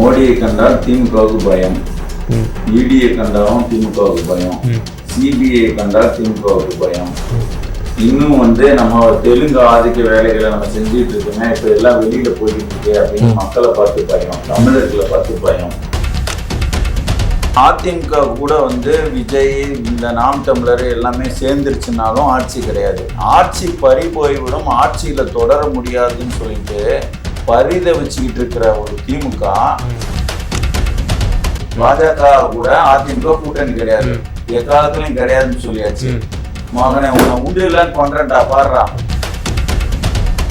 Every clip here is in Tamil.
மோடியை கண்டால் திமுகவுக்கு பயம். இடியை கண்டாலும் திமுகவுக்கு பயம். சிபிஐ கண்டால் திமுகவுக்கு பயம். இன்னும் வந்து நம்ம தெலுங்கு ஆதிக்க வேலைகளை நம்ம செஞ்சுட்டு இருக்கோமே இப்ப எல்லாம் வெளியில போயிட்டு இருக்கு அப்படின்னு மக்களை பார்த்து பயம். தமிழர்களை பார்த்து பயம். அதிமுக கூட வந்து விஜய் இந்த நாம் தமிழர் எல்லாமே சேர்ந்துருச்சுனாலும் ஆட்சி கிடையாது. ஆட்சி பறி போய்விடும் ஆட்சியில தொடர முடியாதுன்னு சொல்லிட்டு பரிதவிச்சுக்கிட்டு இருக்கிற ஒரு திமுக பாஜக கூட அதிமுக கூட்டணி கிடையாது. எக்காலத்துலயும் கிடையாதுன்னு சொல்லியாச்சு. மகனே உன்னை உண்டு இல்லைன்னு பண்றேன்டா பாடுறா.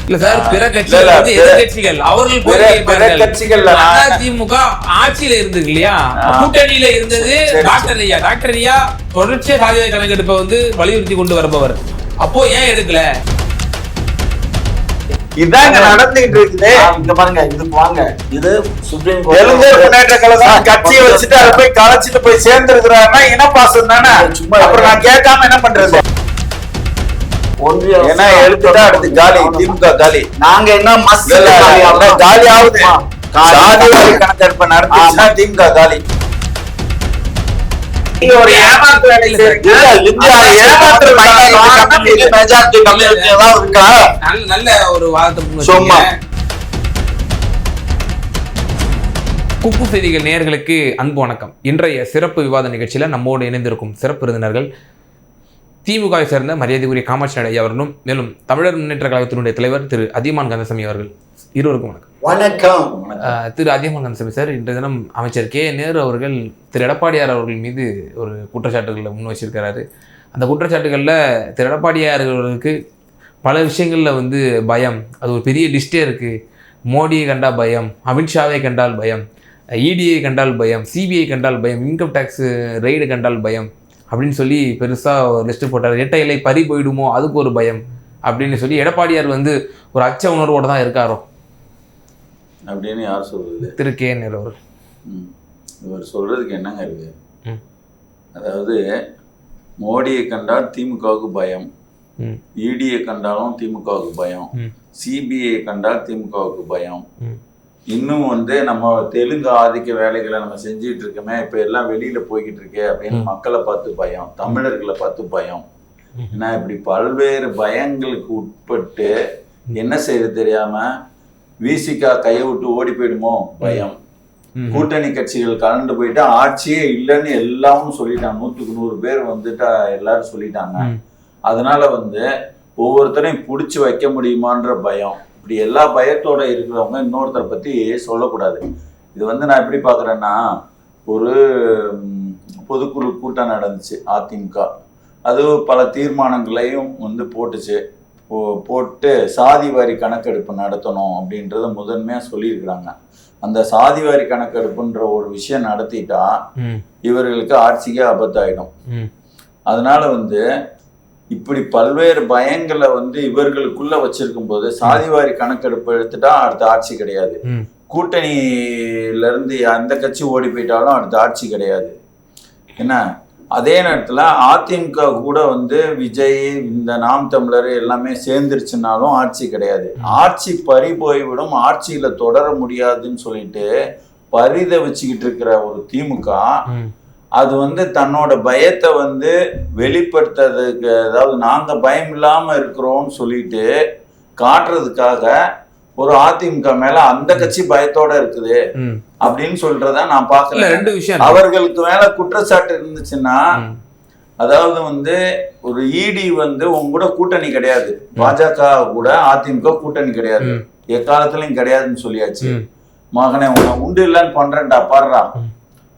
இல்ல சார் பிற கட்சிகள் வந்து எதிர்கட்சிகள் அவர்கள் கோரிக்கை அதிமுக ஆட்சியில இருந்தது இல்லையா. கூட்டணியில இருந்தது. டாக்டர் ஐயா. டாக்டர் ஐயா தொடர்ச்சியா சாதிவாரி கணக்கெடுப்பை வந்து வலியுறுத்தி கொண்டு வருபவர். அப்போ ஏன் எடுக்கல? இதாங்க நடந்துகிட்டு இருக்குது. இங்க பாருங்க இதுக்கு வாங்க. இது சுப்ரீம் தெலுங்கு முன்னேற்ற கழகம் கட்சியை வச்சுட்டு அதை போய் கலைச்சிட்டு போய் சேர்ந்துருக்கிறாருன்னா இனப்பாசம் தானே? சும்மா அப்புறம் நான் கேட்காம என்ன பண்றது? ஒன்றிய ஏன்னா எடுத்துட்டா அடுத்து காலி திமுக காலி. நாங்க என்ன மஸ் இல்ல, இல்ல, இல்ல, காலி ஆகுது. சாதிவாரி கணக்கெடுப்பு நடந்துச்சுன்னா திமுக காலி. ஒரு ஏமாத்து மெஜாரிட்டி கம்யூனிட்டி இருக்கா? நல்ல ஒரு வாதத்தை சும்மா. குக்கு செய்திகள் நேயர்களுக்கு அன்பு வணக்கம். இன்றைய சிறப்பு விவாத நிகழ்ச்சியில் நம்மோடு இணைந்திருக்கும் சிறப்பு விருந்தினர்கள் திமுகவை சேர்ந்த மரியாதைக்குரிய காமாட்சி நாயுடு ஐயா அவர்களும் மேலும் தமிழர் முன்னேற்ற கழகத்தினுடைய தலைவர் திரு அதியமான் கந்தசாமி அவர்கள். இருவருக்கும் வணக்கம். வணக்கம். திரு அதியமான் கந்தசாமி சார் இன்றைய தினம் அமைச்சர் கே. நேரு அவர்கள் திரு எடப்பாடியார் அவர்கள் மீது ஒரு குற்றச்சாட்டுகளை முன் வச்சிருக்கிறாரு. அந்த குற்றச்சாட்டுகளில் திரு எடப்பாடியார் அவர்களுக்கு பல விஷயங்களில் வந்து பயம். அது ஒரு பெரிய லிஸ்டே இருக்குது மோடியை கண்டா பயம் அமித்ஷாவை கண்டால் பயம் இடிஐ கண்டால் பயம் சிபிஐ கண்டால் பயம் இன்கம் டேக்ஸ் ரெய்டு கண்டால் பயம் அப்படின்னு சொல்லி பெருசாக ஒரு லிஸ்ட்டு போட்டார். இரட்டை இலை பறி போயிடுமோ அதுக்கு ஒரு பயம் அப்படின்னு சொல்லி எடப்பாடியார் வந்து ஒரு அச்ச உணர்வோடு தான் இருக்காரோ. அப்படின்னு யார் சொல்றது? திரு கே ம். இவர் சொல்றதுக்கு என்னங்க இருக்கு. அதாவது மோடியை கண்டால் திமுகவுக்கு பயம். இடியை கண்டாலும் திமுகவுக்கு பயம். சிபிஐ கண்டால் திமுகவுக்கு பயம். இன்னும் வந்து நம்ம தெலுங்கு ஆதிக்க வேலைகளை நம்ம செஞ்சுட்டு இருக்கோமே இப்ப எல்லாம் வெளியில போய்கிட்டு இருக்கே அப்படின்னு மக்களை பார்த்து பயம். தமிழர்களை பார்த்து பயம். ஏன்னா இப்படி பல்வேறு பயங்களுக்கு உட்பட்டு என்ன செய்யறது தெரியாம விசிகா கையை விட்டு ஓடி போயிடுமோ? பயம். கூட்டணி கட்சிகள் கலந்து போயிட்டு ஆட்சியே இல்லைன்னு எல்லாமும் சொல்லிட்டாங்க. நூற்றுக்கு நூறு பேர் வந்துட்டா எல்லாரும் சொல்லிட்டாங்க. அதனால வந்து ஒவ்வொருத்தரையும் பிடிச்சி வைக்க முடியுமான்ற பயம். இப்படி எல்லா பயத்தோட இருக்கிறவங்க இன்னொருத்தரை பத்தி சொல்லக்கூடாது. இது வந்து நான் எப்படி பார்க்குறேன்னா ஒரு பொதுக்குழு கூட்டம் நடந்துச்சு அதிமுக. அது பல தீர்மானங்களையும் வந்து போட்டுச்சு. போட்டு சாதி வாரி கணக்கெடுப்பு நடத்தணும் அப்படின்றத முதன்மையாக சொல்லியிருக்கிறாங்க. அந்த சாதி வாரி கணக்கெடுப்புன்ற ஒரு விஷயம் நடத்திட்டா இவர்களுக்கு ஆட்சிக்கே ஆபத்தாயிடும். ம். அதனால வந்து இப்படி பல்வேறு பயங்களை வந்து இவர்களுக்குள்ள வச்சிருக்கும் போது சாதிவாரி கணக்கெடுப்பு எடுத்துட்டா அடுத்த ஆட்சி கிடையாது. கூட்டணியில இருந்து எந்த கட்சி ஓடி போயிட்டாலும் அடுத்த ஆட்சி கிடையாது. என்ன? அதே நேரத்துல அதிமுக கூட வந்து விஜய் இந்த நாம் தமிழர் எல்லாமே சேர்ந்துருச்சுனாலும் ஆட்சி கிடையாது. ஆட்சி பறி போய்விடும் ஆட்சியில தொடர முடியாதுன்னு சொல்லிட்டு பரிதவிச்சுக்கிட்டு இருக்கிற ஒரு திமுக அது வந்து தன்னோட பயத்தை வந்து வெளிப்படுத்துறதுக்கு அதாவது நாங்க பயம் இல்லாம இருக்கிறோம்னு சொல்லிட்டு காட்டுறதுக்காக ஒரு அதிமுக மேல அந்த கட்சி பயத்தோட இருக்குது. அப்படின்னு சொல்றத நான் பாக்குறேன் ரெண்டு விஷயம். அவர்களுக்கு மேல குற்றச்சாட்டு இருந்துச்சுன்னா. அதாவது வந்து ஒரு இடி வந்து உங்க கூட கூட்டணி கிடையாது. பாஜக கூட அதிமுக கூட்டணி கிடையாது. எக்காலத்துலயும் கிடையாதுன்னு சொல்லியாச்சு. மகனே உன்னை உண்டு இல்லைன்னு பண்றேன்டா பாடுறா.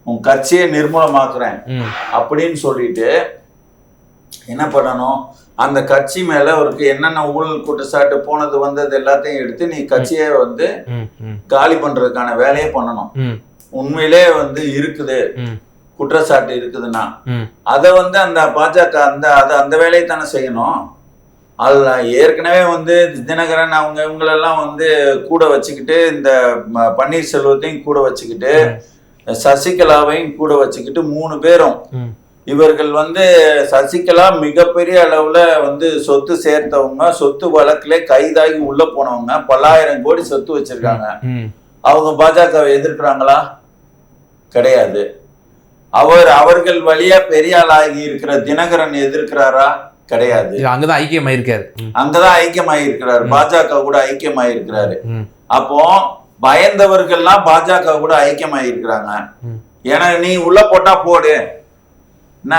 உன் கட்சியை நிர்மூலமாக்குறேன். அப்படின்னு சொல்லிட்டு என்ன பண்ணணும்? அந்த கட்சி மேல அவருக்கு என்னென்ன ஊழல் குற்றச்சாட்டு போனது வந்தது எல்லாத்தையும் எடுத்து நீ கட்சியை வந்து காலி பண்றதுக்கான வேலையை பண்ணணும். உண்மையிலே வந்து இருக்குது. குற்றச்சாட்டு இருக்குதுன்னா. அதை வந்து அந்த பாஜக அந்த அதை அந்த வேலையை தானே செய்யணும். அதில் ஏற்கனவே வந்து தினகரன் அவங்க இவங்களெல்லாம் வந்து கூட வச்சுக்கிட்டு இந்த பன்னீர்செல்வத்தையும் கூட வச்சுக்கிட்டு சசிகலாவையும் கூட வச்சுக்கிட்டு மூணு பேரும் இவர்கள் வந்து சசிகலா மிகப்பெரிய அளவுல வந்து சொத்து சேர்த்தவங்க சொத்து வழக்குல கைதாகி உள்ள போனவங்க பல்லாயிரம் கோடி சொத்து வச்சிருக்காங்க. அவங்க பாஜகவை எதிர்க்கிறாங்களா? கிடையாது. அவர் அவர்கள் வழியா பெரிய ஆளாகி இருக்கிற தினகரன் எதிர்க்கிறாரா? கிடையாது. அங்கதான் ஐக்கியமாயிருக்காரு. அங்கதான் ஐக்கியமாயிருக்கிறாரு. பாஜக கூட ஐக்கியமாயிருக்கிறாரு. அப்போ பயந்தவர்கள்லாம் பாஜக கூட ஐக்கியமாயிருக்கிறாங்க. ஏன்னா நீ உள்ள போட்டா போடு. என்ன?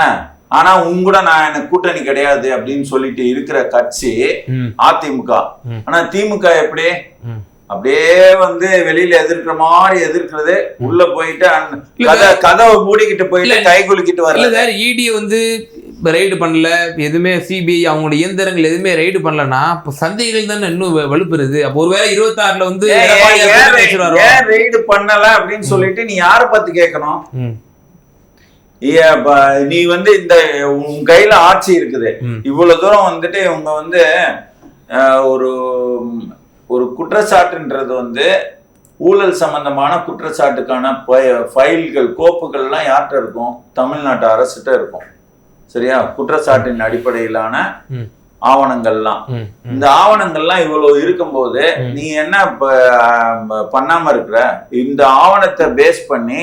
ஆனா உன் கூட நான் எனக்கு கூட்டணி கிடையாது அப்படின்னு சொல்லிட்டு இருக்கிற கட்சி அதிமுக. ஆனா திமுக எப்படி. அப்படியே வந்து வெளியில எதிர்க்கிற மாதிரி எதிர்க்கிறது உள்ள போயிட்டு கதை கதவை மூடிக்கிட்டு போயிட்டு. கை குலுக்கிட்டு வரல சார் இடி வந்து ரைடு பண்ணல. எதுவுமே சிபிஐ அவங்களோட இயந்திரங்கள் எதுவுமே ரைடு பண்ணலன்னா இப்போ சந்தைகள் தானே இன்னும் வலுப்புறது. அப்போ ஒருவேளை இருபத்தாறுல வந்து ரெய்டு பண்ணல அப்படின்னு சொல்லிட்டு நீ யார பார்த்து கேட்கணும்? நீ வந்து இந்த உன் கையில ஆட்சி இருக்குது. இவ்வளவு தூரம் வந்துட்டு இவங்க வந்து ஒரு ஒரு குற்றச்சாட்டுன்றது வந்து ஊழல் சம்பந்தமான குற்றச்சாட்டுக்கான ஃபைல்கள் கோப்புகள்லாம் யார்கிட்ட இருக்கும்? தமிழ்நாட்டு அரசுகிட்ட இருக்கும். சரியா? குற்றச்சாட்டின் அடிப்படையிலான ஆவணங்கள்லாம். இந்த ஆவணங்கள்லாம் இவ்வளவு இருக்கும்போது. நீ என்ன பண்ணாம இருக்கிற? இந்த ஆவணத்தை பேஸ் பண்ணி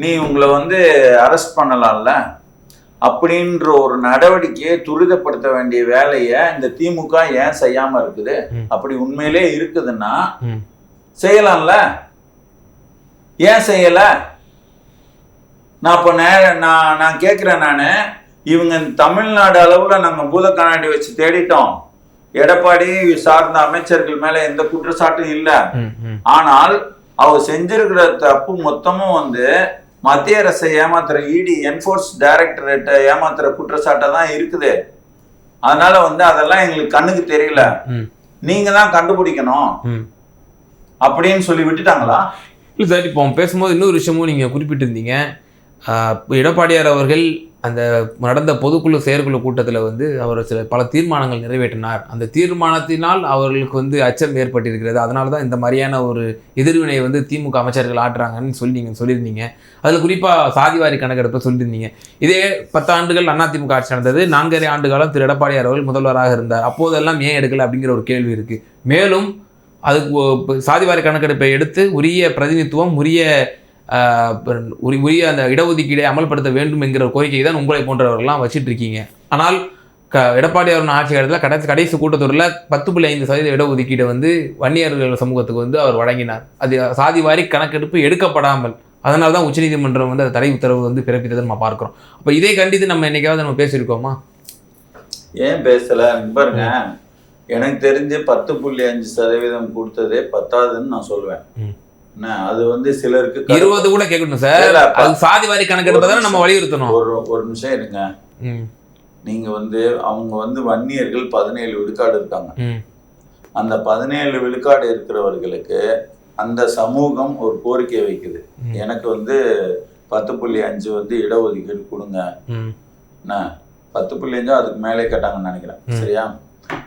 நீ உங்களை வந்து அரெஸ்ட் பண்ணலாம்ல? அப்படின்ற ஒரு நடவடிக்கையை துரிதப்படுத்த வேண்டிய வேலையை இந்த திமுக ஏன் செய்யாம இருக்குது. அப்படி உண்மையிலே இருக்குதுன்னா. செய்யலாம்ல? ஏன் செய்யல? நான் இப்ப நேர நான் நான் கேட்கிறேன் நானு. இவங்க தமிழ்நாடு அளவுல நாங்க பூத கண்ணாடி வச்சு தேடிட்டோம். எடப்பாடி சார்ந்த அமைச்சர்கள் மேல எந்த குற்றச்சாட்டும் இல்ல. ஆனால் அவர் செஞ்சிருக்கிற தப்பு மொத்தமும் வந்து மத்திய அரசை ஏமாத்துற இடி என்போர்ஸ் டைரக்டரேட்டை ஏமாத்துற குற்றச்சாட்டை தான் இருக்குது. அதனால வந்து அதெல்லாம் எங்களுக்கு கண்ணுக்கு தெரியல. நீங்க தான் கண்டுபிடிக்கணும். அப்படின்னு சொல்லி விட்டுட்டாங்களா? இல்லை சார் இப்போ பேசும்போது இன்னொரு விஷயமும் நீங்கள் குறிப்பிட்டிருந்தீங்க. எடப்பாடியார் அவர்கள் அந்த நடந்த பொதுக்குழு செயற்குழு கூட்டத்தில் வந்து அவர் சில பல தீர்மானங்கள் நிறைவேற்றினார். அந்த தீர்மானத்தினால் அவர்களுக்கு வந்து அச்சம் ஏற்பட்டிருக்கிறது. அதனால தான் இந்த மாதிரியான ஒரு எதிர்வினையை வந்து திமுக அமைச்சர்கள் ஆட்டுறாங்கன்னு சொல்லி நீங்கள் சொல்லியிருந்தீங்க. அதில் குறிப்பாக சாதிவாரி கணக்கெடுப்பை சொல்லியிருந்தீங்க. இதே பத்தாண்டுகள் அதிமுக ஆட்சி நடந்தது. நான்கரை ஆண்டு காலம் திரு. எடப்பாடியார் அவர்கள் முதல்வராக இருந்தார். அப்போதெல்லாம் ஏன் எடுக்கலை அப்படிங்கிற ஒரு கேள்வி இருக்குது மேலும் அதுக்கு சாதிவாரி கணக்கெடுப்பை எடுத்து உரிய பிரதிநிதித்துவம் உரிய உரிய அந்த இடஒதுக்கீடை அமல்படுத்த வேண்டும் என்கிற கோரிக்கை தான் உங்களை போன்றவர்கள்லாம் வச்சிட்டு இருக்கீங்க ஆனால் க எடப்பாடி அவர்கள் ஆட்சி காலத்தில் கடைசி கடைசி கூட்டத்தொடரில் பத்து புள்ளி ஐந்து சதவீத இடஒதுக்கீடை வந்து வன்னியர்கள் சமூகத்துக்கு வந்து அவர் வழங்கினார். அது சாதிவாரி கணக்கெடுப்பு எடுக்கப்படாமல் அதனால தான் உச்சநீதிமன்றம் வந்து அந்த தடை உத்தரவு வந்து பிறப்பித்ததை நம்ம பார்க்குறோம். அப்போ இதை கண்டித்து நம்ம என்னைக்காவது நம்ம பேசியிருக்கோமா? ஏன் பேசல? பாருங்க. எனக்கு தெரிஞ்சு பத்து புள்ளி அஞ்சு சதவீதம் கொடுத்ததே பத்தாதுன்னு நான் சொல்லுவேன் அது வந்து சிலருக்கு இருபது கூட கேட்கணும் சார். அது சாதிவாரி கணக்கெடுப்பை தானே நம்ம வலியுறுத்தணும். ஒரு ஒரு நிமிஷம் இருங்க. நீங்க வந்து அவங்க வந்து வன்னியர்கள் பதினேழு விழுக்காடு இருக்காங்க. அந்த பதினேழு விழுக்காடு இருக்கிறவர்களுக்கு அந்த சமூகம் ஒரு கோரிக்கை வைக்குது. எனக்கு வந்து பத்து புள்ளி அஞ்சு வந்து இடஒதுக்கீடு கொடுங்க. என்ன? பத்து புள்ளி அஞ்சு அதுக்கு மேலே கேட்டாங்கன்னு நினைக்கிறேன். சரியா?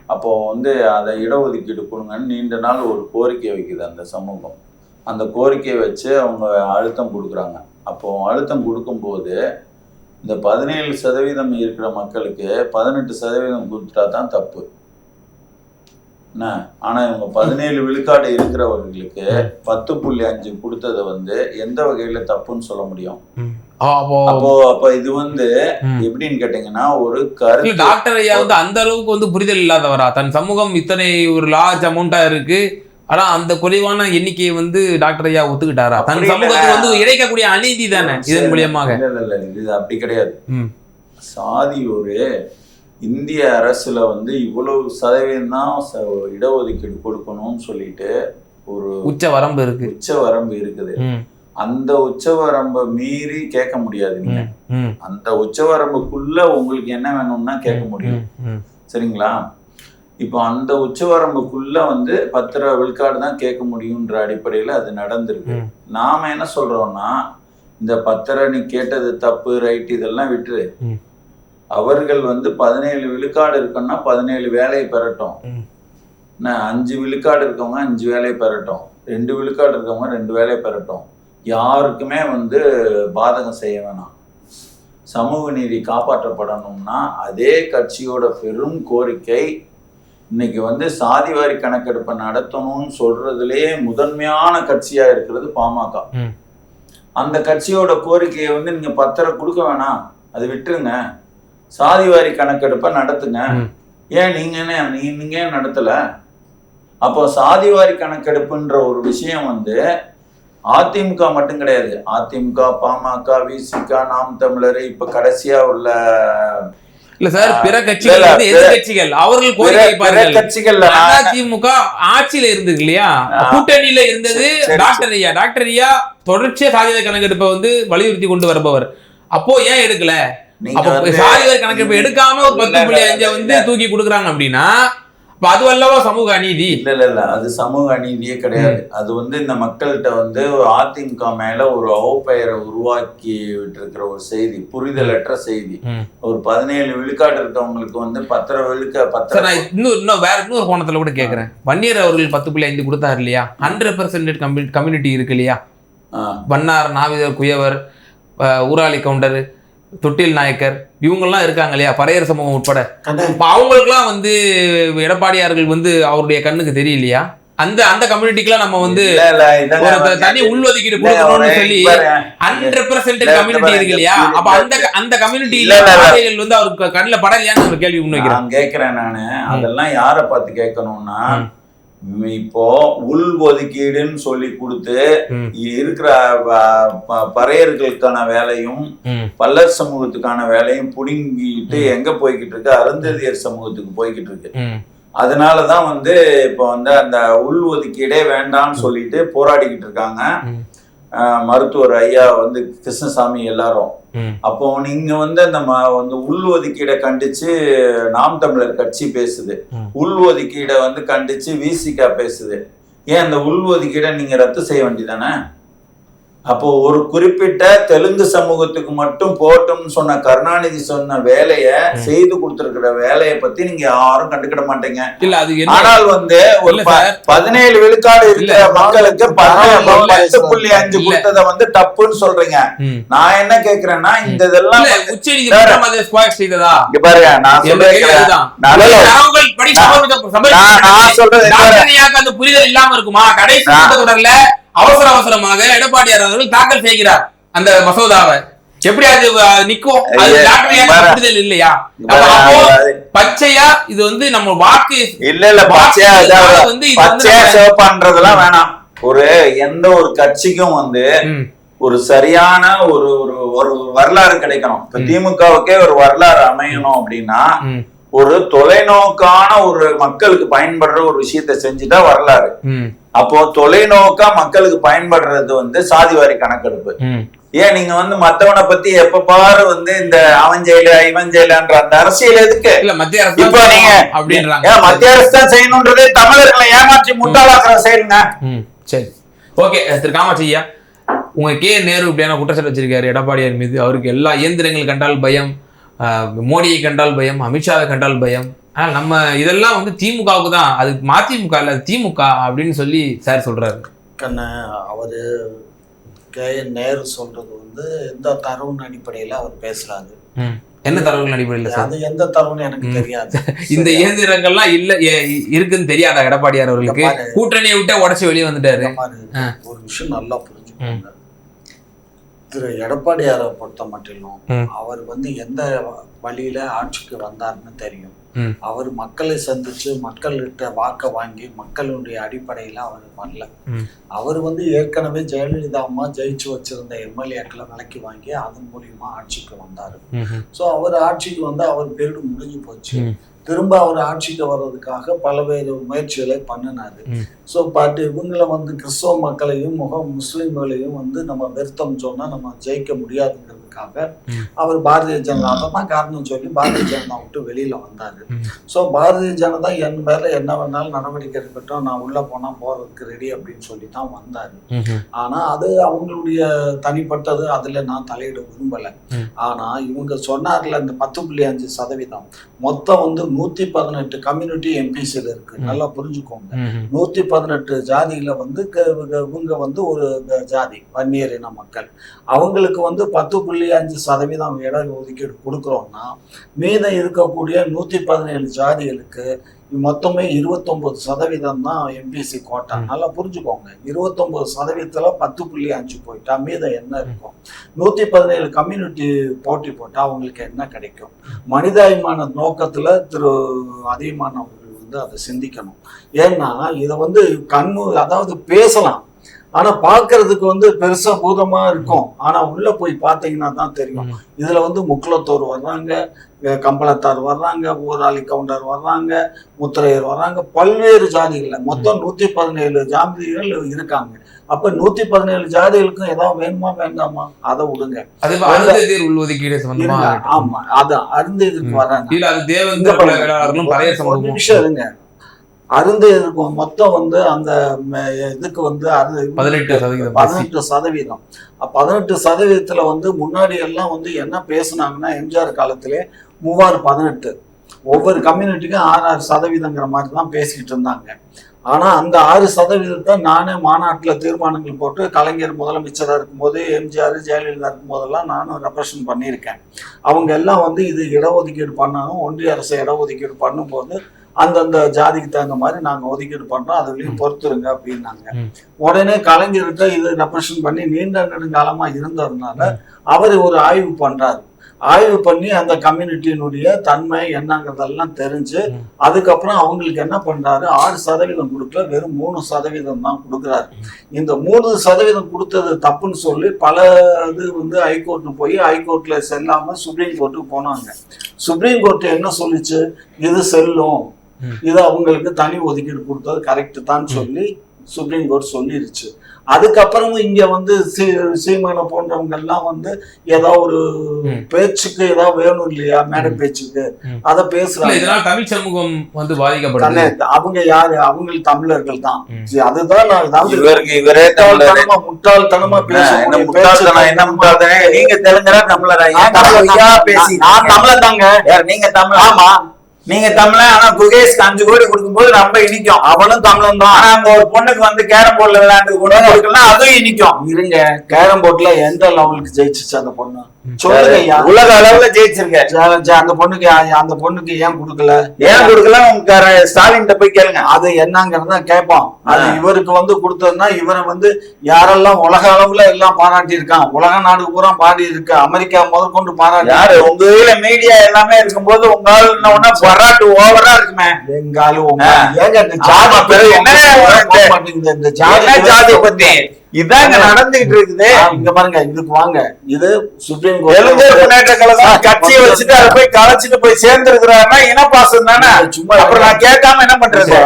அப்போ வந்து அதை இடஒதுக்கீடு கொடுங்கன்னு நீண்ட நாள் ஒரு கோரிக்கை வைக்குது அந்த சமூகம். அந்த கோரிக்கையை வச்சு அவங்க அழுத்தம் கொடுக்குறாங்க. அப்போ அழுத்தம் கொடுக்கும்போது இந்த பதினேழு சதவீதம் இருக்கிற மக்களுக்கு பதினெட்டு சதவீதம் கொடுத்துட்டா தான் தப்பு. என்ன? ஆனா இவங்க பதினேழு விழுக்காடு இருக்கிறவர்களுக்கு பத்து புள்ளி அஞ்சு கொடுத்ததை வந்து எந்த வகையில தப்புன்னு சொல்ல முடியும்? அப்போ அப்போ இது வந்து. எப்படின்னு கேட்டீங்கன்னா ஒரு கருத்து டாக்டர் ஐயா வந்து அந்த அளவுக்கு வந்து புரிதல் இல்லாதவரா? தன் சமூகம் இத்தனை ஒரு லார்ஜ் அமௌண்டா இருக்கு. ஆனா அந்த குறைவான எண்ணிக்கையை வந்து டாக்டர் ஐயா ஒத்துக்கிட்டாரா? தன். சமூகத்துக்கு வந்து இடைக்கக்கூடிய அநீதி தானே? இதன் மூலியமாக. இது அப்படி கிடையாது. சாதி ஒரு இந்திய அரசுல வந்து இவ்வளவு சதவீதம் தான் இடஒதுக்கீடு கொடுக்கணும்னு சொல்லிட்டு ஒரு உச்ச வரம்பு இருக்கு. உச்ச வரம்பு இருக்குது. அந்த உச்ச வரம்பை மீறி கேட்க முடியாது நீங்க. அந்த உச்ச வரம்புக்குள்ள உங்களுக்கு என்ன வேணும்னா கேட்க முடியும். சரிங்களா? இப்போ அந்த உச்சவரம்புக்குள்ள வந்து பத்திர விழுக்காடு தான் கேட்க முடியுன்ற அடிப்படையில் அது நடந்திருக்கு. நாம என்ன சொல்றோம்னா இந்த பத்திர நீ கேட்டது தப்பு ரைட் இதெல்லாம் விட்டுரு. அவர்கள் வந்து பதினேழு விழுக்காடு இருக்குன்னா பதினேழு வேலையை பெறட்டும். அஞ்சு விழுக்காடு இருக்கவங்க அஞ்சு வேலையை பெறட்டும். ரெண்டு விழுக்காடு இருக்கவங்க ரெண்டு வேலையை பெறட்டும். யாருக்குமே வந்து பாதகம் செய்ய வேணாம். சமூக நீதி காப்பாற்றப்படணும்னா அதே கட்சியோட பெரும் கோரிக்கை இன்னைக்கு வந்து சாதிவாரி கணக்கெடுப்பை நடத்தணும்னு சொல்றதுலயே முதன்மையான கட்சியா இருக்கிறது பாமக. அந்த கட்சியோட கோரிக்கையை வந்து நீங்க பத்திரம் கொடுக்க வேணாம். அது விட்டுருங்க. சாதிவாரி கணக்கெடுப்பை நடத்துங்க. ஏன் நீங்க என்ன நீங்க ஏன் நடத்தல? அப்போ சாதிவாரி கணக்கெடுப்புன்ற ஒரு விஷயம் வந்து அதிமுக மட்டும் கிடையாது. அதிமுக பாமக விசிக நாம் தமிழர் இப்ப கடைசியா உள்ள இல்ல சார் பிற கட்சிகள் வந்து எதிர்கட்சிகள் அவர்கள் கோரிக்கை கட்சிகள்ல அதிமுக ஆட்சியில இருந்தது இல்லையா. கூட்டணியில இருந்தது. டாக்டர் ஐயா டாக்டர் ஐயா தொடர்ச்சியா சாதிவாரி கணக்கெடுப்பை வந்து வலியுறுத்தி கொண்டு வருபவர் அப்போ ஏன் எடுக்கல அப்ப சாதிவாரி கணக்கெடுப்பு எடுக்காம ஒரு பத்து புள்ளி அஞ்சை வந்து. தூக்கி கொடுக்குறாங்க அப்படின்னா அப்ப அது அல்லவா சமூக அநீதி? இல்ல இல்ல இல்ல. அது சமூக அநீதியே கிடையாது. அது வந்து இந்த மக்கள்கிட்ட வந்து ஒரு அதிமுக மேல ஒரு அவப்பெயரை உருவாக்கி விட்டிருக்கிற ஒரு செய்தி புரிதலற்ற செய்தி. ஒரு பதினேழு விழுக்காடு இருக்கவங்களுக்கு வந்து பத்தரை விழுக்க பத்தரை இன்னும் இன்னும் வேற இன்னொரு கோணத்துல கூட கேட்கறேன் வன்னியர் அவர்கள் பத்து புள்ளி ஐந்து கொடுத்தாரு இல்லையா? ஹண்ட்ரட் பர்சன்டேஜ் கம்யூனிட்டி இருக்கு இல்லையா? வண்ணார் நாவிதர் குயவர் ஊராளி கவுண்டர். தொட்டில் நாயக்கர் இவங்கெல்லாம் இருக்காங்க இல்லையா? பறையர் சமூகம் உட்பட. இப்போ அவங்களுக்குலாம் வந்து எடப்பாடியார்கள் வந்து அவருடைய கண்ணுக்கு தெரியலையா? அந்த அந்த கம்யூனிட்டிக்கெல்லாம் நம்ம வந்து ஒரு தனி உள்ஒதுக்கீடு கொடுக்கணும்னு சொல்லி இல்ல, கம்யூனிட்டி இருக்கு இல்லையா? இல்ல, அப்ப அந்த அந்த கம்யூனிட்டியில வந்து அவருக்கு கண்ணுல படலையான்னு ஒரு கேள்வி முன்வைக்கிறேன் நான் கேக்குறேன் நானு. அதெல்லாம் யார பார்த்து கேட்கணும்னா. இப்போ உள் ஒதுக்கீடுன்னு சொல்லி கொடுத்து. இருக்கிற பறையர்களுக்கான வேலையும் பல்லர் சமூகத்துக்கான வேலையும் புடுங்கிட்டு எங்க போய்கிட்டு இருக்கு? அருந்ததியர் சமூகத்துக்கு போய்கிட்டு இருக்கு. அதனாலதான் வந்து இப்போ வந்து அந்த உள் ஒதுக்கீடே வேண்டாம்னு சொல்லிட்டு போராடிக்கிட்டு இருக்காங்க. மருத்துவர் ஐயா வந்து கிருஷ்ணசாமி எல்லாரும். அப்போ நீங்க வந்து அந்த வந்து உள் ஒதுக்கீடை கண்டிச்சு நாம் தமிழர் கட்சி பேசுது. உள் ஒதுக்கீடை வந்து கண்டிச்சு விசிகா பேசுது ஏன் அந்த உள் ஒதுக்கீடை நீங்க ரத்து செய்ய வேண்டியதானே அப்போ ஒரு குறிப்பிட்ட தெலுங்கு சமூகத்துக்கு மட்டும் போட்டும்னு சொன்ன கருணாநிதி சொன்ன வேலைய செய்து கொடுத்திருக்கிற வேலையை பத்தி நீங்க யாரும் கண்டுக்கிட மாட்டீங்க. இல்ல அது ஆனால் வந்து ஒரு. பதினேழு விழுக்காடு இருக்கிற. மக்களுக்கு பத்து புள்ளி அஞ்சு. கொடுத்ததை வந்து தப்புன்னு சொல்றீங்க. நான் என்ன கேக்குறேன்னா இந்த இதெல்லாம் பாருங்க நான் சொல்றேன். நான் சொல்றது அந்த புரிதல் இல்லாம இருக்குமா? கடைசி கூட்டத்தொடர்ல அவசர அவசரமாக எடப்பாடியார் அவர்கள் தாக்கல் செய்கிறார் அந்த மசோதாவை. எப்படி அது நிக்கும்? அது இல்லையா? பச்சையா இது வந்து நம்ம வாக்கு இல்ல இல்ல பச்சையா வந்து சிவப்பான்றதெல்லாம் வேணாம். ஒரு எந்த ஒரு கட்சிக்கும் வந்து ஒரு சரியான ஒரு ஒரு ஒரு வரலாறு கிடைக்கணும். இப்ப திமுகவுக்கே ஒரு வரலாறு அமையணும் அப்படின்னா ஒரு தொலைநோக்கான ஒரு மக்களுக்கு பயன்படுற ஒரு விஷயத்தை செஞ்சுட்டா வரலாறு. அப்போ தொலைநோக்கா மக்களுக்கு பயன்படுறது வந்து சாதிவாரி கணக்கெடுப்பு. ஏன் நீங்க வந்து மத்தவனை பத்தி எப்ப பாரு வந்து இந்த அவன் ஜெயில இவன் ஜெயிலான்ற அந்த அரசியல் எதுக்கு? இல்ல மத்திய அரசு இப்போ நீங்க அப்படின்றாங்க. மத்திய அரசு தான் செய்யணுன்றதே தமிழர்களை ஏமாற்றி முட்டாளாக்குற செயலுங்க. சரி. ஓகே திரு காமாட்சி ஐயா உங்க கே நேரு இப்படியான குற்றச்சாட்டு வச்சிருக்காரு எடப்பாடியார் மீது அவருக்கு எல்லா இயந்திரங்கள் கண்டால் பயம் மோடியை கண்டால் பயம் அமித்ஷாவை கண்டால் பயம் ஆனால் நம்ம இதெல்லாம் வந்து திமுகவுக்கு தான் அது மதிமுக இல்ல திமுக அப்படின்னு சொல்லி சார் சொல்றாரு கண்ணு அவரு கே என் நேரு சொல்றது வந்து எந்த தரவின் அடிப்படையில அவர் பேசுறாரு ம். என்ன தரவுகள் அடிப்படையில் சார் அது எந்த தரவுன்னு எனக்கு. தெரியாது இந்த இயந்திரங்கள்லாம் இல்ல இருக்குன்னு தெரியாதா எடப்பாடியார் அவர்களுக்கு. கூட்டணியை விட்டு உடச்சு வெளியே வந்துட்டாரு. ஒரு விஷயம் நல்லா புரிஞ்சுக்கோங்க திரு எடப்பாடியாரை பொறுத்த மட்டிலும் ம். அவர் வந்து எந்த வழியில ஆட்சிக்கு வந்தாருன்னு தெரியும். அவர் மக்களை சந்திச்சு மக்கள்கிட்ட வாக்க வாங்கி மக்களுடைய அடிப்படையில அவர் வரல. அவர் வந்து ஏற்கனவே ஜெயலலிதா அம்மா ஜெயிச்சு வச்சிருந்த எம்எல்ஏக்களை விலைக்கு வாங்கி அதன் மூலியமா ஆட்சிக்கு வந்தாரு. ஸோ அவர் ஆட்சிக்கு வந்து அவர் பீரியடு முடிஞ்சு போச்சு. திரும்ப அவர் ஆட்சிக்கு வர்றதுக்காக பல்வேறு முயற்சிகளை பண்ணினாரு. ஸோ பட் இவங்களை வந்து கிறிஸ்தவ மக்களையும் முக முஸ்லீம்களையும் வந்து நம்ம வெறுத்தம் சொன்னா நம்ம ஜெயிக்க முடியாதுங்கிறதுக்காக. அவர் பாரதிய ஜனதா தான் காரணம் சொல்லி பாரதிய ஜனதா விட்டு வெளியில வந்தாரு. ஸோ பாரதிய ஜனதா என் மேல என்ன வேணாலும் நடவடிக்கை எடுக்கட்டும் நான் உள்ள போனா போறதுக்கு ரெடி அப்படின்னு சொல்லி தான் வந்தாரு ம், ம், ஆனா அது அவங்களுடைய தனிப்பட்டது அதுல நான் தலையிட விரும்பல ம். ஆனா இவங்க சொன்னார்ல இந்த பத்து புள்ளி அஞ்சு சதவீதம் மொத்தம் வந்து நூத்தி பதினெட்டு கம்யூனிட்டி எம்பிசில இருக்கு. நல்லா புரிஞ்சுக்கோங்க. நூத்தி பதினெட்டு ஜாதியில வந்து இவங்க- வந்து ஒரு ஜாதி வன்னியர் இன மக்கள் அவங்களுக்கு வந்து பத்து புள்ளி அஞ்சு சதவீதம் இட ஒதுக்கீடு கொடுக்குறோம்னா மீதம் இருக்கக்கூடிய நூத்தி பதினேழு ஜாதிகளுக்கு மொத்தமே இருபத்தொன்பது சதவீதம் தான் எம்பிசி கோட்டா நல்லா புரிஞ்சுக்கோங்க. இருபத்தொன்பது சதவீதத்துல பத்து புள்ளி அஞ்சு போயிட்டா மீதம் என்ன இருக்கும்? நூத்தி பதினேழு கம்யூனிட்டி போட்டி போட்டா அவங்களுக்கு என்ன கிடைக்கும்? மனிதாபிமான நோக்கத்துல திரு அதிகமான அவர்கள் வந்து அதை சிந்திக்கணும். ஏன்னா இதை வந்து கண்ணு அதாவது பேசலாம். ஆனா பார்க்கிறதுக்கு வந்து பெருசா பூதமா இருக்கும். ஆனா உள்ள போய் பார்த்தீங்கன்னா தான் தெரியும். இதுல வந்து முக்குளத்தோர் வர்றாங்க கம்பளத்தார் வர்றாங்க ஊராளி கவுண்டர் வர்றாங்க முத்திரையர் வர்றாங்க. பல்வேறு ஜாதிகள்ல. மொத்தம் நூத்தி பதினேழு ஜாதிகள் இருக்காங்க. அப்ப நூத்தி பதினேழு ஜாதிகளுக்கும் ஏதாவது வேணுமா வேண்டாமா? அதை விடுங்க. உள்ஒதுக்கீடு. ஆமா. அதான் அருந்து இதுக்கு. வர்றாங்க நிமிஷம் இருங்க. அருந்து இருக்கும் மொத்தம் வந்து அந்த இதுக்கு வந்து பதினெட்டு சதவீதம் பதினெட்டு சதவீதம். பதினெட்டு சதவீதத்துல வந்து முன்னாடி எல்லாம் வந்து என்ன பேசுனாங்கன்னா எம்ஜிஆர் காலத்திலே மூவாறு பதினெட்டு. ஒவ்வொரு கம்யூனிட்டிக்கும் ஆறு ஆறு சதவீதங்கிற மாதிரி தான் பேசிக்கிட்டு இருந்தாங்க. ஆனா அந்த ஆறு சதவீதத்தை நானே மாநாட்டுல தீர்மானங்கள் போட்டு கலைஞர் முதலமைச்சரா இருக்கும்போது எம்ஜிஆர் ஜெயலலிதா இருக்கும்போதெல்லாம் நானும் ரெப்ரசன்ட் பண்ணியிருக்கேன். அவங்க எல்லாம் வந்து இது இடஒதுக்கீடு பண்ணணும் ஒன்றிய அரசு இடஒதுக்கீடு பண்ணும்போது அந்தந்த ஜாதிக்கு தகுந்த மாதிரி நாங்க ஒதுக்கீடு பண்றோம். அதுலயும் பொறுத்துருங்க அப்படின்னாங்க. உடனே கலைஞர்கிட்ட இது ரெப்ரசன்ட் பண்ணி நீண்ட நெடுங்காலமா இருந்ததுனால அவர் ஒரு ஆய்வு பண்றாரு. ஆய்வு பண்ணி அந்த கம்யூனிட்டியினுடைய தன்மை என்னங்கிறதெல்லாம் தெரிஞ்சு. அதுக்கப்புறம் அவங்களுக்கு என்ன பண்றாரு? ஆறு சதவீதம் கொடுக்கல வெறும் மூணு சதவீதம் தான் கொடுக்குறாரு. இந்த மூணு சதவீதம் கொடுத்தது தப்புன்னு சொல்லி பல இது வந்து ஹைகோர்ட்டு போய் ஹைகோர்ட்ல செல்லாம சுப்ரீம் கோர்ட்டுக்கு போனாங்க. சுப்ரீம் கோர்ட் என்ன சொல்லுச்சு? இது செல்லும். இது அவங்களுக்கு தனி ஒதுக்கீடு கொடுத்தது கரெக்ட் தான் சொல்லி சுப்ரீம் கோர்ட் சொல்லிருச்சு. அதுக்கப்புறமும் இங்க வந்து சீ- சீமானை போன்றவங்க எல்லாம் வந்து ஏதோ ஒரு. பேச்சுக்கு ஏதோ வேணும் இல்லையா? மேடை பேச்சுக்கு. அத பேசுறாங்க. இதனால் தமிழ் சமூகம் வந்து பாதிக்கப்படுது. தானே, அவங்க யாரு? அவங்க தமிழர்கள் தான். அதுதான் நான் அதாவது இவருக்கு இவரே தமிழர். முட்டாள்தனமா முட்டாள்தனமா என்ன முட்டாள்தனம் என்ன முட்டாள்தனம்? நீங்க தெலுங்கரா தமிழரா? நான் தமிழன் தாங்க. நீங்க தமிழ் ஆமா. நீங்க தமிழன் ஆனா குகேஷ்க்கு அஞ்சு கோடி கொடுக்கும்போது ரொம்ப இனிக்கும். அவனும் தமிழன் தான். ஆனா அங்க ஒரு பொண்ணுக்கு வந்து கேரம் போர்ட்ல விளையாண்டு கொடுக்கலாம் அதுவும் இனிக்கும். இருங்க. கேரம் போர்ட்ல எந்த லெவலுக்கு ஜெயிச்சுச்சு அந்த பொண்ணு? சொல்லுங்க ஐயா உலக அளவுல ஜெயிச்சிருக்க. அந்த பொண்ணுக்கு அந்த பொண்ணுக்கு ஏன் கொடுக்கல? ஏன் கொடுக்கல? உங்க ஸ்டாலின் போய் கேளுங்க. அது என்னங்கிறத கேட்போம் அது. இவருக்கு வந்து கொடுத்ததுன்னா இவரை வந்து யாரெல்லாம் உலக அளவுல எல்லாம் பாராட்டி இருக்கான் உலக நாடு பூரா பாடி இருக்கு அமெரிக்கா முதற்கொண்டு பாராட்டி. யாரு? உங்க இதுல மீடியா எல்லாமே இருக்கும்போது உங்க ஆள் என்ன ஒண்ணா பராட்டு ஓவரா இருக்குமே. எங்காலும் உங்க- ஆ. ஏங்க இந்த ஜாதி. இந்த ஜாதி பத்தி? இதாங்க நடந்துகிட்டு இருக்குது. இங்க பாருங்க இதுக்கு வாங்க. இது சுப்ரீம் கோர்ட் முன்னேற்ற கழகம் கட்சியை வச்சுட்டு அதை போய் கலைச்சிட்டு போய் சேர்ந்துருக்கிறாருன்னா இனப்பாசம் தானே? சும்மா அப்புறம் நான் கேட்காம என்ன பண்றது?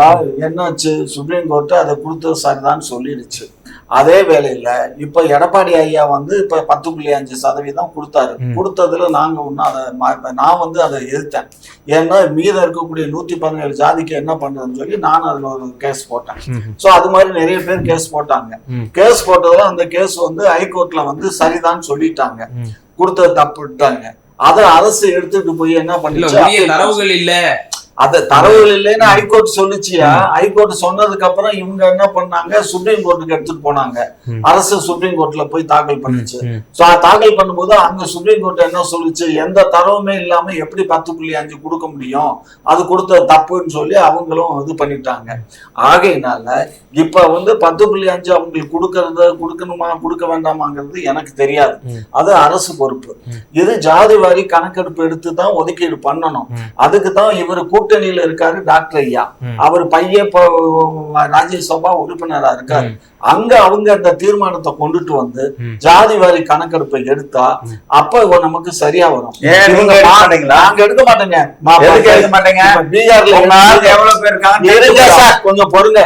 என்னாச்சு சுப்ரீம் கோர்ட் அதை கொடுத்தது சரிதான் சொல்லிடுச்சு அதே வேளையில இப்ப எடப்பாடி ஐயா வந்து இப்ப பத்து புள்ளி அஞ்சு சதவீதம் கொடுத்தாரு. கொடுத்ததுல நாங்க ஒன்னும் அதை நான் வந்து அதை எதிர்த்தேன் ஏன்னா மீதம் இருக்கக்கூடிய நூத்தி பதினேழு ஜாதிக்கு என்ன பண்றதுன்னு சொல்லி நான் அதுல ஒரு கேஸ் போட்டேன். சோ அது மாதிரி நிறைய பேர் கேஸ் போட்டாங்க. கேஸ் போட்டதுல அந்த கேஸ் வந்து ஹைகோர்ட்ல வந்து சரிதான் சொல்லிட்டாங்க. கொடுத்தது தப்புட்டாங்க அதை அரசு எடுத்துட்டு போய் என்ன தரவுகள் இல்ல அது தரவுகள் இல்லைன்னு ஹைகோர்ட் சொல்லுச்சியா? ஹைகோர்ட் சொன்னதுக்கு அப்புறம் இவங்க என்ன பண்ணாங்க? சுப்ரீம் கோர்ட்டுக்கு எடுத்துட்டு போனாங்க. அரசு சுப்ரீம் கோர்ட்ல போய் தாக்கல் பண்ணுச்சு. சோ தாக்கல் பண்ணும்போது அங்க சுப்ரீம் கோர்ட் என்ன சொல்லுச்சு? எந்த தரவுமே இல்லாம எப்படி பத்து புள்ளி அஞ்சு கொடுக்க முடியும்? அது கொடுத்த தப்புன்னு சொல்லி அவங்களும் இது பண்ணிட்டாங்க. ஆகையினால இப்ப வந்து பத்து புள்ளி அஞ்சு அவங்களுக்கு கொடுக்கறது கொடுக்கணுமா கொடுக்க வேண்டாமாங்கிறது எனக்கு தெரியாது. அது அரசு பொறுப்பு. இது ஜாதி வாரி கணக்கெடுப்பு எடுத்து தான் ஒதுக்கீடு பண்ணணும். அதுக்கு தான் இவர் கூட்டணியில இருக்காரு டாக்டர் ஐயா. அவர் பையன் இப்போ ராஜ்யசபா உறுப்பினரா இருக்காரு. அங்க அவங்க அந்த தீர்மானத்தை கொண்டுட்டு வந்து. ஜாதி வாரி கணக்கெடுப்பை எடுத்தா அப்ப நமக்கு சரியா வரும். நீங்க எடுக்க மாட்டேங்க. பீகார்ல எவ்வளவு பேர் இருக்காங்க கொஞ்சம் பொறுங்க.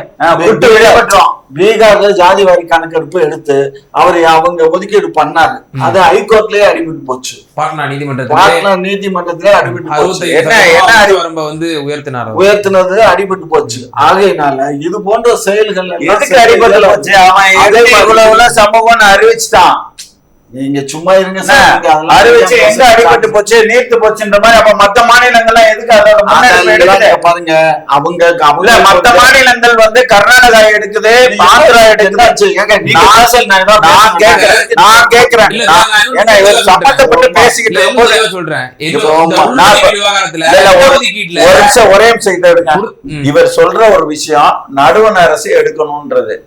விட்டு வெளியேற்றோம் பீகார்ல ஜாதி வாரி கணக்கெடுப்பு எடுத்து அவர் அவங்க ஒதுக்கீடு பண்ணாரு. அது ஹைகோர்ட்லயே அடிபட்டு போச்சு. பாட்னா நீதிமன்றத்தில் பாட்னா நீதிமன்றத்திலே அடிபட்டு போச்சு. என்ன- என்ன? வரம்பை வந்து உயர்த்தினார். உயர்த்தினது அடிபட்டு போச்சு. ஆகையினால இது போன்ற செயல்கள் எதுக்கு அடிபட்டு போச்சு? அவன் இவ்வளவு சமூகம்னு அறிவிச்சுட்டான்? நீங்க சும்மா இருங்க சார். அறிவிச்சு எங்க அடிபட்டு போச்சு? நீர்த்து போச்சுன்ற மாதிரி அப்ப மத்த மாநிலங்கள்லாம் எதுக்கு அதோட பாருங்க அவங்க அவங்க மத்த மாநிலங்கள் வந்து கர்நாடகா எடுக்குது ஆந்திரா எடுக்குது. நான் கேக்குறேன். நான் கேக்குறேன். ஏன்னா இவர் சம்பந்தப்பட்டு. பேசிக்கிட்டு சொல்றேன். ஒரு- நிமிஷம் ஒரே நிமிஷம் இதை எடுங்க. இவர் சொல்ற ஒரு விஷயம் நடுவண் அரசு எடுக்கணும்ன்றது.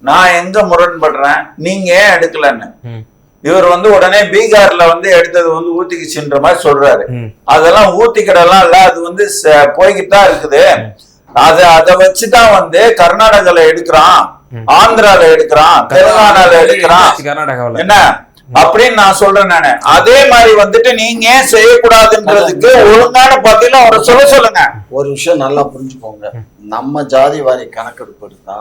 நான் எங்க முரண்படுறேன்? நீங்க ஏன் எடுக்கலன்னு? இவர் வந்து உடனே பீகார்ல வந்து எடுத்தது வந்து ஊத்திக்கிச்சுன்ற மாதிரி சொல்றாரு. அதெல்லாம் ஊத்திக்கிடலாம் இல்ல அது வந்து போய்கிட்டு தான் இருக்குது. அத அத வச்சுதான் வந்து கர்நாடகால எடுக்கிறான். ஆந்திரால எடுக்கிறான். தெலுங்கானால எடுக்கிறான். என்ன? அப்படின்னு நான் சொல்றேன் நானு. அதே மாதிரி வந்துட்டு நீங்க ஏன் செய்யக்கூடாதுன்றதுக்கு ஒழுங்கான பதில அவரை சொல்ல சொல்லுங்க. ஒரு விஷயம் நல்லா புரிஞ்சுக்கோங்க. நம்ம ஜாதி வாரி கணக்கெடுப்பு எடுத்தா.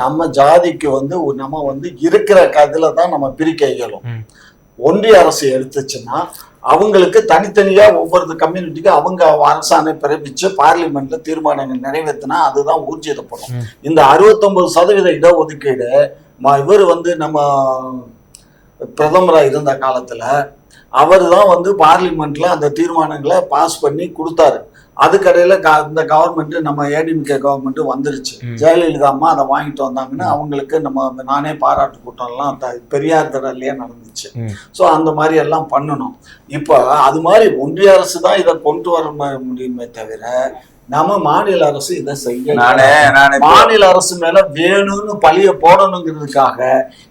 நம்ம ஜாதிக்கு வந்து நம்ம வந்து இருக்கிற கதில தான் நம்ம பிரிக்க இயலும். ஒன்றிய அரசு எடுத்துச்சுன்னா அவங்களுக்கு தனித்தனியா ஒவ்வொரு கம்யூனிட்டிக்கு அவங்க அரசாணை பிறப்பிச்சு பார்லிமெண்ட்ல தீர்மானங்கள் நிறைவேற்றினா அதுதான் ஊர்ஜிதப்படும். இந்த 69% சதவீத இடஒதுக்கீடு இவர் வந்து நம்ம பிரதமரா இருந்த காலத்துல அவர் தான் வந்து பார்லிமெண்ட்ல அந்த தீர்மானங்களை பாஸ் பண்ணி கொடுத்தாரு. அதுக்கடையில க- இந்த கவர்மெண்ட் நம்ம ஏடிஎம்கே கவர்மெண்ட் வந்துருச்சு. ஜெயலலிதா அம்மா அதை வாங்கிட்டு வந்தாங்கன்னா அவங்களுக்கு நம்ம நானே பாராட்டு கூட்டம்லாம் த- பெரியார் திடல்லையே நடந்துச்சு. ஸோ அந்த மாதிரி எல்லாம் பண்ணணும். இப்போ அது மாதிரி ஒன்றிய அரசு தான் இதை கொண்டு வர முடியுமே தவிர நம்ம மாநில அரசு இதை செய்ய மாநில அரசு மேல வேணும்னு பழிய போடணுங்கிறதுக்காக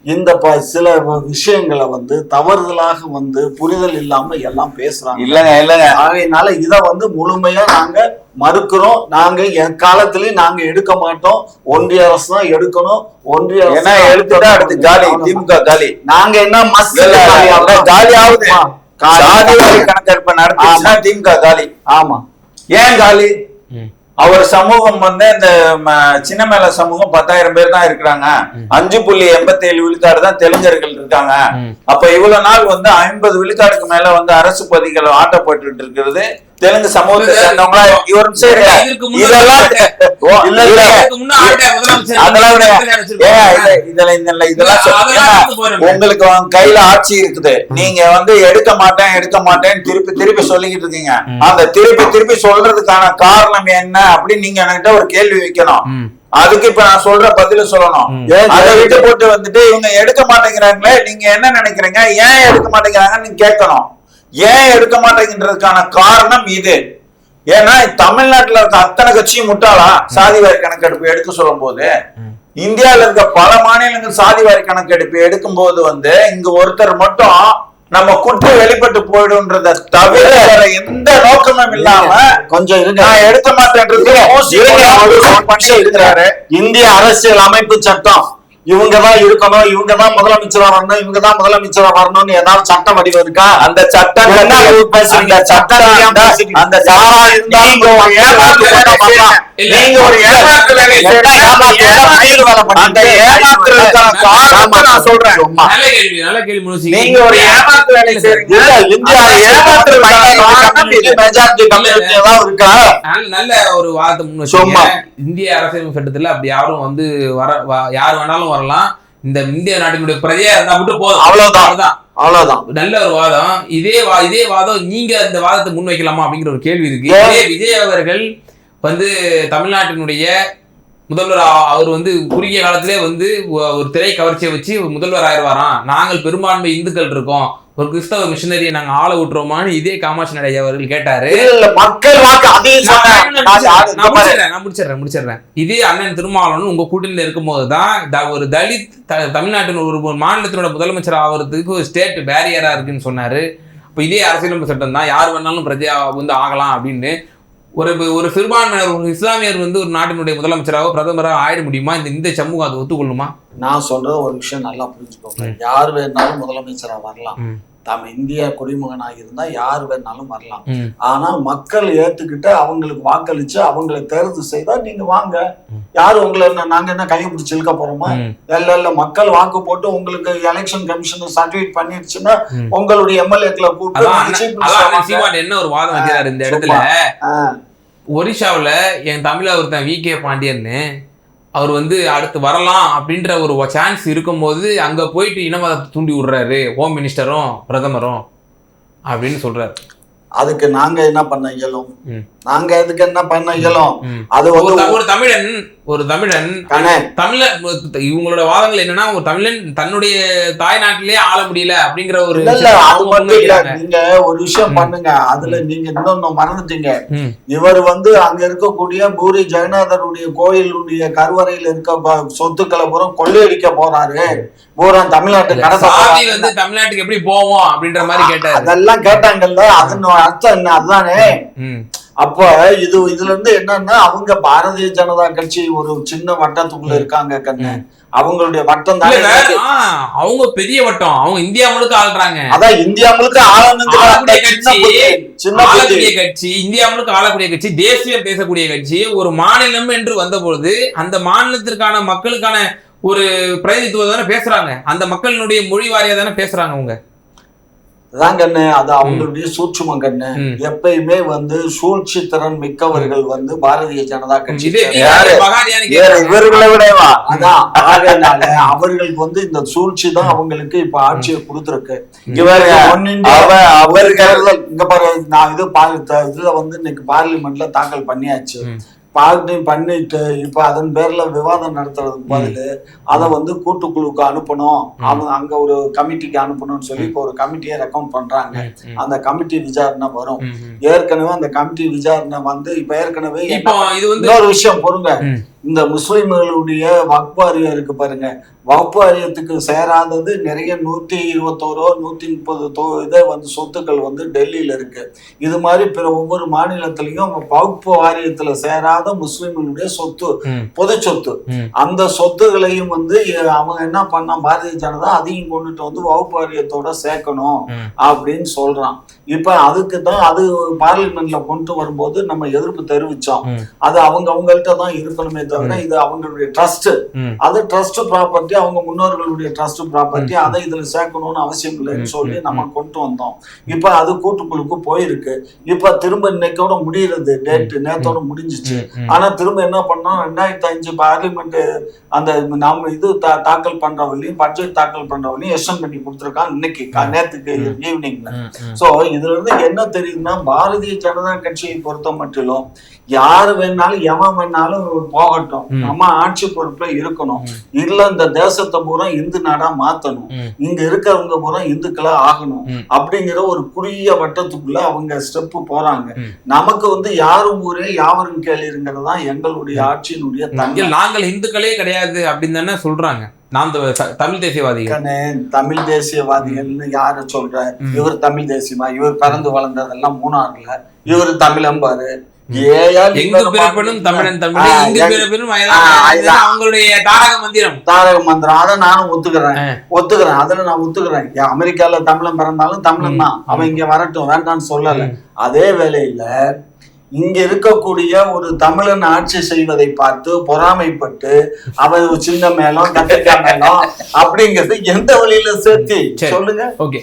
இந்த சில விஷயங்களை வந்து தவறுதலாக வந்து புரிதல் இல்லாம எல்லாம் பேசுறாங்க. இல்லங்க இல்லங்க. ஆகையினால இத வந்து முழுமையா நாங்க மறுக்கிறோம். நாங்க எக்காலத்திலயும் நாங்க எடுக்க மாட்டோம். ஒன்றிய அரசு தான் எடுக்கணும். ஒன்றிய அரசு எடுத்துட்டா அடுத்து காலி. திமுக காலி. நாங்க என்ன மஸ் இல்ல, இல்ல, இல்ல, காலி ஆகுது. கணக்கெடுப்பு நடத்துச்சுன்னா திமுக காலி? ஆமா. ஏன் காலி. அவர் சமூகம் வந்து இந்த சின்ன மேல சமூகம் பத்தாயிரம் பேர் தான் இருக்கிறாங்க. அஞ்சு புள்ளி எண்பத்தி ஏழு விழுக்காடு தான் தெலுங்கர்கள் இருக்காங்க. அப்ப இவ்வளவு நாள் வந்து ஐம்பது விழுக்காடுக்கு மேல வந்து அரசு பதவிகள் ஆட்டப்பட்டு இருக்கிறது. தெலுங்கு சமூகத்தை சேர்ந்தவங்களா? இவரும் சரி இதற்கு முன்னாடி இதெல்லாம் அதெல்லாம் இதெல்லாம். உங்களுக்கு உங்க கையில ஆட்சி இருக்குது. நீங்க வந்து எடுக்க மாட்டேன் எடுக்க மாட்டேன்னு திருப்பி திருப்பி சொல்லிக்கிட்டு இருக்கீங்க. அந்த திருப்பி திருப்பி சொல்றதுக்கான காரணம் என்ன அப்படின்னு நீங்க என்கிட்ட ஒரு கேள்வி வைக்கணும். அதுக்கு இப்ப நான் சொல்ற பதில சொல்லணும். அதை விட்டு போட்டு வந்துட்டு இவங்க எடுக்க மாட்டேங்கிறாங்களே நீங்க என்ன நினைக்கிறீங்க? ஏன் எடுக்க மாட்டேங்கிறாங்கன்னு நீங்க கேட்கணும். ஏன் எடுக்க மாட்டேங்கிறதுக்கான காரணம் இது. ஏன்னா தமிழ்நாட்டுல இருக்க அத்தனை கட்சியும் முட்டாளா? சாதிவாரி கணக்கெடுப்பு எடுக்க சொல்லும் போது இந்தியால இருக்க பல மாநிலங்கள் சாதிவாரி கணக்கெடுப்பு எடுக்கும் போது வந்து இங்க ஒருத்தர் மட்டும் நம்ம குற்று வெளிப்பட்டு போயிடும்ன்றத தவிர வேற எந்த நோக்கமும் இல்லாம கொஞ்சம் இருங்க. நான் எடுக்க மாட்டேன்றது இருக்கிறாரு. இந்திய அரசியல் அமைப்பு சட்டம். இவங்க தான் இருக்கணும் இவங்க தான் முதலமைச்சரா வரணும் இவங்க தான் முதலமைச்சரா வரணும்னு ஏதாவது சட்டம் வடிவம் இருக்கா அந்த சட்டம் என்ன பேசுறீங்க? சட்டம் அந்த- யாரா இருந்தாலும் நீங்க ஒரு வேலை அந்த. நல்ல ஒரு இந்திய அந்த அரசியல் சட்டத்துல அப்படி யாரும் வந்து வர யார் வேணாலும் வரலாம். இந்த இந்திய நாட்டினுடைய பிரஜையா இருந்தா மட்டும் போதும். அவ்வளவுதான். அவ்வளவுதான். நல்ல ஒரு வாதம். இதே வா இதே வாதம் நீங்க இந்த வாதத்தை முன் வைக்கலாமா அப்படிங்கிற ஒரு கேள்வி இருக்கு. விஜய் அவர்கள் வந்து தமிழ்நாட்டினுடைய முதல்வர் அவர் வந்து குறுகிய காலத்திலே வந்து ஒரு திரை கவர்ச்சியை வச்சு முதல்வர் ஆயிடுவாராம் நாங்கள் பெரும்பான்மை இந்துக்கள் இருக்கோம். ஒரு கிறிஸ்தவ மிஷினரியை நாங்க ஆள விட்டுருவோமான்னு இதே காமாட்சி நடை அவர்கள் கேட்டாரு. மக்கள் நான் முடிச்சிடுறேன், முடிச்சிடுறேன். இதே அண்ணன் திருமாவளவன் உங்க கூட்டணியில இருக்கும்போது தான் ஒரு தலித் தமிழ்நாட்டின் ஒரு மாநிலத்தினோட முதலமைச்சர் ஆகிறதுக்கு ஒரு ஸ்டேட் பேரியரா இருக்குன்னு சொன்னாரு. அப்ப இதே அரசியலமைப்பு சட்டம் தான். யார் வேணாலும் பிரஜா வந்து ஆகலாம் அப்படின்னு ஒரு ஒரு சிறுபான்மையினர் ஒரு இஸ்லாமியர் வந்து ஒரு நாட்டினுடைய முதலமைச்சராக பிரதமராக ஆயிட முடியுமா? இந்த இந்த சமூகம் அதை ஒத்துக்கொள்ளுமா? நான் சொல்றது ஒரு விஷயம் நல்லா புரிஞ்சுக்கோங்க. யார் வேணாலும் முதலமைச்சரா வரலாம். தாம் இந்திய குடிமகனாக இருந்தா யார் வேணாலும் வரலாம். ஆனா மக்கள் ஏத்துக்கிட்டு அவங்களுக்கு வாக்களிச்சு அவங்களை தேர்வு செய்தா நீங்க வாங்க. யாரு உங்களை என்ன நாங்க என்ன கையை பிடிச்சி இழுக்க போறோமா. இல்ல இல்ல மக்கள் வாக்கு போட்டு உங்களுக்கு எலெக்ஷன் கமிஷன் சர்டிபிகேட் பண்ணிடுச்சுன்னா. உங்களுடைய எம்எல்ஏக்களை கூப்பிட்டு என்ன ஒரு வாதம் வைக்கிறாரு இந்த இடத்துல? ஆ, ஒரிஷாவுல என் தமிழ ஒருத்தன் வி கே பாண்டியன்னு அவர் வந்து அடுத்து வரலாம் அப்படின்ற ஒரு சான்ஸ் இருக்கும்போது அங்கே போயிட்டு இனவாதத்தை தூண்டி விடுறாரு ஹோம் மினிஸ்டரும் பிரதமரும் அப்படின்னு சொல்கிறார் அதுக்கு நாங்க என்ன பண்ண இயலும். நாங்க அதுக்கு என்ன பண்ண இயலும். அது ஒரு வந்து த- ஒரு தமிழன் ஒரு தமிழன் தமிழ இவங்களோட வாதங்கள் என்னன்னா ஒரு தமிழன் தன்னுடைய தாய்நாட்டிலேயே ஆள முடியல அப்படிங்கிற ஒரு அது மட்டும் இல்ல. நீங்க ஒரு விஷயம். பண்ணுங்க அதுல நீங்க இன்னொன்னு மறந்துட்டீங்க. இவர் வந்து அங்க இருக்கக்கூடிய பூரி ஜெகநாதருடைய கோயிலுடைய கருவறையில இருக்க சொத்துக்களை பூரா கொள்ளையடிக்க போறாரு பூரா தமிழ்நாட்டு இல்ல, கடத்த. வந்து தமிழ்நாட்டுக்கு எப்படி போவோம் அப்படின்ற மாதிரி கேட்டாரு. அதெல்லாம் கேட்டாங்கல்ல அதன் அர்த்தம் என்ன? அதுதானே. அப்ப இது இதுல இருந்து என்னன்னா அவங்க பாரதிய ஜனதா கட்சி ஒரு சின்ன வட்டத்துக்குள்ள இருக்காங்க கண்ணு. அவங்களுடைய வட்டம் தானே அவங்க பெரிய வட்டம். அவங்க இந்தியா முழுக்க ஆள்றாங்க. அதான் இந்தியா முழுக்க ஆளக்கூடிய கட்சி, சின்ன ஆளக்கூடிய கட்சி இந்தியா முழுக்க ஆளக்கூடிய கட்சி தேசியம் பேசக்கூடிய கட்சி ஒரு மாநிலம் என்று வந்தபொழுது அந்த மாநிலத்திற்கான மக்களுக்கான ஒரு பிரதிநிதித்துவம் தானே பேசுறாங்க. அந்த மக்களினுடைய மொழி வாரியா தானே பேசுறாங்க அவங்க அதான் கண்ணு அது அவங்களுடைய சூட்சும கண்ணு. எப்பயுமே வந்து சூழ்ச்சி திறன் மிக்கவர்கள் வந்து பாரதிய ஜனதா கட்சி. இவர்களை விடவா அதான் ஆகையினால அவர்களுக்கு வந்து இந்த சூழ்ச்சி தான் அவங்களுக்கு இப்ப ஆட்சியை கொடுத்துருக்கு. அவ அவர்கள் இங்க பாரு நான் இது இதுல வந்து இன்னைக்கு பார்லிமெண்ட்ல தாக்கல் பண்ணியாச்சு. பார்ட்டி பண்ணிட்டு இப்ப அதன் பேர்ல விவாதம் நடத்துறதுக்கு பதிலு அதை வந்து கூட்டுக்குழுக்கு அனுப்பணும். அவங்க அங்க ஒரு கமிட்டிக்கு அனுப்பணும்னு சொல்லி இப்ப ஒரு கமிட்டியை ரெக்கமெண்ட் பண்றாங்க. அந்த கமிட்டி விசாரணை வரும். ஏற்கனவே அந்த கமிட்டி விசாரணை வந்து இப்ப ஏற்கனவே இது வந்து இன்னொரு விஷயம் பொறுங்க. இந்த முஸ்லிம்களுடைய வக்பு வாரியம் இருக்கு பாருங்க. வக்பு வாரியத்துக்கு சேராதது நிறைய நூத்தி இருபத்தோரோ நூத்தி முப்பது தோ இதே வந்து சொத்துக்கள் வந்து டெல்லியில இருக்கு. இது மாதிரி பிற ஒவ்வொரு மாநிலத்திலையும் வக்பு வாரியத்துல சேராத முஸ்லிம்களுடைய சொத்து பொது சொத்து. அந்த சொத்துகளையும் வந்து அவங்க என்ன பண்ண பாரதிய ஜனதா அதையும் கொண்டுட்டு வந்து வகுப்பு வாரியத்தோட சேர்க்கணும். அப்படின்னு சொல்றான். இப்ப அதுக்கு தான் அது பார்லிமெண்ட்ல கொண்டு வரும்போது நம்ம எதிர்ப்பு தெரிவிச்சோம். அது அவங்க அவங்கள்ட்ட தான் இருக்கணுமே தவிர இது அவங்களுடைய ட்ரஸ்ட். அது ட்ரஸ்ட் ப்ராப்பர்ட்டி அவங்க முன்னோர்களுடைய ட்ரஸ்ட் ப்ராப்பர்ட்டி அதை இதுல சேர்க்கணும்னு அவசியம் இல்லைன்னு சொல்லி நம்ம கொண்டு வந்தோம். இப்ப அது கூட்டுக்குழுக்கு போயிருக்கு. இப்ப திரும்ப இன்னைக்கோட முடியறது டேட் நேத்தோட முடிஞ்சிச்சு. ஆனா திரும்ப என்ன பண்ணோம்? ரெண்டாயிரத்தி அஞ்சு பார்லிமெண்ட் அந்த நம்ம இது தாக்கல் பண்றவங்களையும் பட்ஜெட் தாக்கல் பண்றவங்களையும் எஸ்என் பண்ணி கொடுத்துருக்கான் இன்னைக்கு நேத்துக்கு ஈவினிங்ல. சோ இதுல இருந்து என்ன தெரியுதுன்னா பாரதிய ஜனதா கட்சியை பொறுத்த மட்டிலும் யாரு வேணாலும் எவன் வேணாலும் போகட்டும். நம்ம ஆட்சி பொறுப்புல இருக்கணும். இல்ல இந்த தேசத்தை பூரா இந்து நாடா மாத்தணும். இங்க இருக்கிறவங்க பூரா இந்துக்களா ஆகணும். அப்படிங்கிற ஒரு குறுகிய வட்டத்துக்குள்ள அவங்க ஸ்டெப் போறாங்க. நமக்கு வந்து யாரும் ஊரே யாவரும் கேளுங்கிறது தான் எங்களுடைய ஆட்சியினுடைய இங்க நாங்கள் இந்துக்களே கிடையாது அப்படின்னு தானே சொல்றாங்க. நாம் தமிழ் தேசியவாதிகள். தமிழ் தேசியவாதிகள்னு யார சொல்ற. இவர் தமிழ் தேசியமா? இவர் பிறந்து வளர்ந்ததெல்லாம் மூணாறுல. இவர் தமிழம்பாரு. எங்கு பிறப்பினும்? தமிழன் தமிழ். இங்கு பிறப்பினும் அவங்களுடைய தாரக மந்திரம். தாரக மந்திரம். அதை நானும் ஒத்துக்கிறேன். ஆ. ஒத்துக்கிறேன். அதுல நான் ஒத்துக்கிறேன். ஏன் அமெரிக்கால தமிழன் பிறந்தாலும் தமிழன் தான். அவன் இங்க வரட்டும். வேண்டாம்னு சொல்லல. அதே வேளையில இங்க இருக்கக்கூடிய ஒரு தமிழன் ஆட்சி செய்வதை பார்த்து பொறாமைப்பட்டு அவன் சின்ன மேளம் கத்திரிக்காய் மேளம் அப்படிங்கிறது எந்த வழியில சேர்த்து? சரி. சொல்லுங்க. ஓகே.